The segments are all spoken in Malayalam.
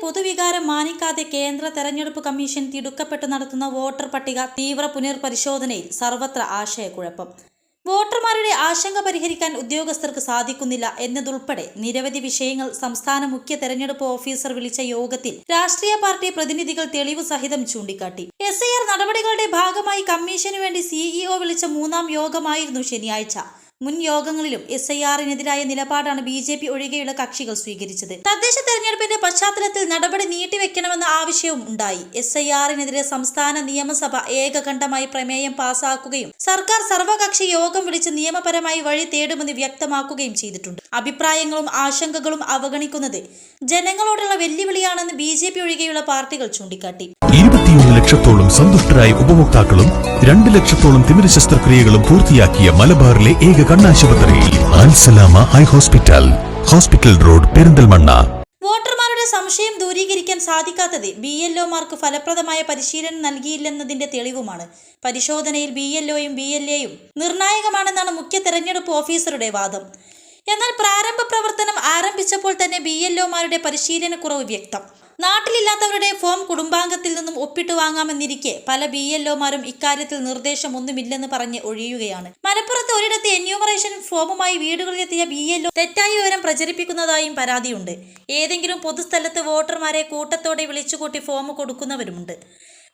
പൊതുവികാരം മാനിക്കാതെ കേന്ദ്ര തെരഞ്ഞെടുപ്പ് കമ്മീഷൻ തിടുക്കപ്പെട്ട് നടത്തുന്ന വോട്ടർ പട്ടിക തീവ്ര പുനർപരിശോധനയിൽ സർവത്ര ആശയക്കുഴപ്പം. വോട്ടർമാരുടെ ആശങ്ക പരിഹരിക്കാൻ ഉദ്യോഗസ്ഥർക്ക് സാധിക്കുന്നില്ല എന്നതുൾപ്പെടെ നിരവധി വിഷയങ്ങൾ സംസ്ഥാന മുഖ്യ തെരഞ്ഞെടുപ്പ് ഓഫീസർ വിളിച്ച യോഗത്തിൽ രാഷ്ട്രീയ പാർട്ടി പ്രതിനിധികൾ തെളിവ് സഹിതം ചൂണ്ടിക്കാട്ടി. എസ് നടപടികളുടെ ഭാഗമായി കമ്മീഷനു വേണ്ടി സിഇഒ വിളിച്ച മൂന്നാം യോഗമായിരുന്നു ശനിയാഴ്ച. മുൻ യോഗങ്ങളിലും എസ് ഐ ആറിനെതിരായ നിലപാടാണ് ബി ജെ പി ഒഴികെയുള്ള കക്ഷികൾ സ്വീകരിച്ചത്. തദ്ദേശ തെരഞ്ഞെടുപ്പിന്റെ പശ്ചാത്തലത്തിൽ നടപടി നീട്ടിവെക്കണമെന്ന ആവശ്യവും ഉണ്ടായി. എസ് ഐ ആറിനെതിരെ സംസ്ഥാന നിയമസഭ ഏകകണ്ഠമായി പ്രമേയം പാസാക്കുകയും സർക്കാർ സർവകക്ഷി യോഗം വിളിച്ച് നിയമപരമായി വഴി തേടുമെന്ന് വ്യക്തമാക്കുകയും ചെയ്തിട്ടുണ്ട്. അഭിപ്രായങ്ങളും ആശങ്കകളും അവഗണിക്കുന്നത് ജനങ്ങളോടുള്ള വെല്ലുവിളിയാണെന്ന് ബി ജെ പി ഒഴികെയുള്ള പാർട്ടികൾ ചൂണ്ടിക്കാട്ടി. ലക്ഷത്തോളം സന്തുഷ്ടരായ ഉപഭോക്താക്കളും രണ്ട് ലക്ഷത്തോളം തിമിര ശസ്ത്രക്രിയകളും പൂർത്തിയാക്കിയ മലബാറിലെ ഏക കണ്ണാശുപത്രി. Alsalama eye hospital. Hospital road Perinthalmanna. വോട്ടർമാരുടെ സംശയം ദൂരീകരിക്കാൻ സാധിക്കാത്തത് ബി എൽ ഒമാർക്ക് ഫലപ്രദമായ പരിശീലനം നൽകിയില്ലെന്നതിന്റെ തെളിവുമാണ്. പരിശോധനയിൽ ബി എൽ ഒയും ബി എൽ എയും നിർണായകമാണെന്നാണ് മുഖ്യ തെരഞ്ഞെടുപ്പ് ഓഫീസറുടെ വാദം. എന്നാൽ പ്രാരംഭ പ്രവർത്തനം ആരംഭിച്ചപ്പോൾ തന്നെ ബി എൽ ഒമാരുടെ പരിശീലനക്കുറവ് വ്യക്തം. നാട്ടിലില്ലാത്തവരുടെ ഫോം കുടുംബാംഗത്തിൽ നിന്നും ഒപ്പിട്ട് വാങ്ങാമെന്നിരിക്കെ പല ബി എൽ ഒമാരും ഇക്കാര്യത്തിൽ നിർദ്ദേശമൊന്നുമില്ലെന്ന് പറഞ്ഞ് ഒഴിയുകയാണ്. മലപ്പുറത്ത് ഒരിടത്ത് എന്യൂമറേഷൻ ഫോമുമായി വീടുകളിലെത്തിയ ബി എൽ ഒ തെറ്റായ വിവരം പ്രചരിപ്പിക്കുന്നതായും പരാതിയുണ്ട്. ഏതെങ്കിലും പൊതുസ്ഥലത്ത് വോട്ടർമാരെ കൂട്ടത്തോടെ വിളിച്ചുകൂട്ടി ഫോം കൊടുക്കുന്നവരുമുണ്ട്.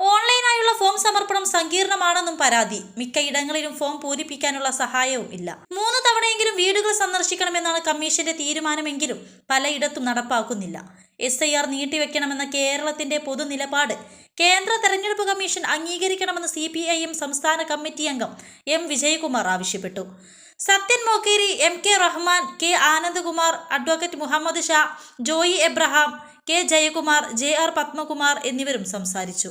ഓൺലൈനായുള്ള ഫോം സമർപ്പണം സങ്കീർണമാണെന്നും പരാതി. മിക്ക ഇടങ്ങളിലും ഫോം പൂരിപ്പിക്കാനുള്ള സഹായവും ഇല്ല. മൂന്ന് തവണയെങ്കിലും വീടുകൾ സന്ദർശിക്കണമെന്നാണ് കമ്മീഷന്റെ തീരുമാനമെങ്കിലും പലയിടത്തും നടപ്പാക്കുന്നില്ല. എസ് ഐ ആർ നീട്ടിവെക്കണമെന്ന കേരളത്തിന്റെ പൊതുനിലപാട് കേന്ദ്ര തെരഞ്ഞെടുപ്പ് കമ്മീഷൻ അംഗീകരിക്കണമെന്ന് സി പി ഐ എം സംസ്ഥാന കമ്മിറ്റി അംഗം എം വിജയകുമാർ ആവശ്യപ്പെട്ടു. Sathyan Mokeri M K Rahman K Anandakumar advocate Muhammad Shah Joy Abraham K Jayakumar J R Padmakumar എന്നിവരും സംസാരിച്ചു.